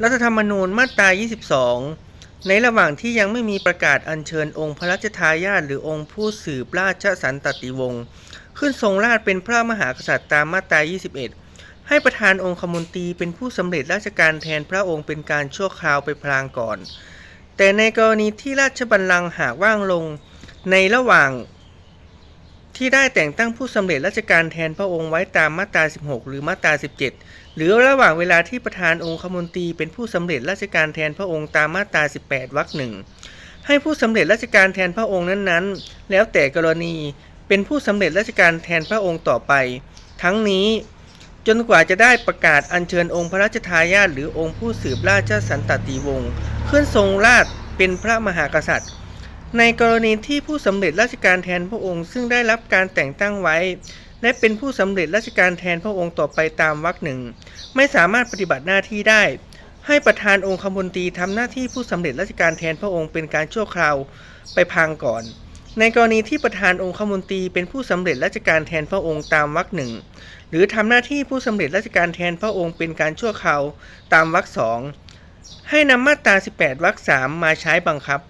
รัฐธรรมนูญมาตรา 22 ในระหว่างที่ยังไม่มีประกาศอัญเชิญองค์พระราชทายาทหรือองค์ผู้สืบราชสันตติวงศ์ขึ้นทรงราชเป็นพระมหากษัตริย์ตามมาตรา 21 ให้ประธานองคมนตรีเป็นผู้สำเร็จราชการแทนพระองค์เป็นการชั่วคราวไปพลางก่อน แต่ในกรณีที่ราชบัลลังก์หากว่างลงในระหว่าง ที่ได้แต่งตั้งผู้สำเร็จราชการแทนพระองค์ไว้ตามมาตรา 16 หรือมาตรา 17 หรือระหว่างเวลาที่ประธานองคมนตรีเป็นผู้สำเร็จราชการแทนพระองค์ตามมาตรา 18 วรรคหนึ่งให้ผู้สำเร็จราชการแทนพระองค์นั้นๆ แล้วแต่กรณีเป็นผู้สำเร็จราชการแทนพระองค์ต่อไป ทั้งนี้จนกว่าจะได้ประกาศอัญเชิญองค์พระราชทายาทหรือองค์ผู้สืบราชสันตติวงศ์ขึ้นทรงราชเป็นพระมหากษัตริย์ ในกรณีที่ผู้สำเร็จราชการแทนพระองค์ ซึ่งได้รับการแต่งตั้งไว้ และเป็นผู้สำเร็จราชการแทนพระองค์ต่อไปตามวรรคหนึ่ง ไม่สามารถปฏิบัติหน้าที่ได้ ให้ประธานองคมนตรีทำหน้าที่ผู้สำเร็จราชการแทนพระองค์เป็นการชั่วคราวไปพลางก่อน ในกรณีที่ประธานองคมนตรีเป็นผู้สำเร็จราชการแทนพระองค์ตามวรรคหนึ่งหรือทำหน้าที่ผู้สำเร็จราชการแทนพระองค์เป็นการชั่วคราวตามวรรคสองให้นำมาตรา 18วรรคสามมาใช้บังคับ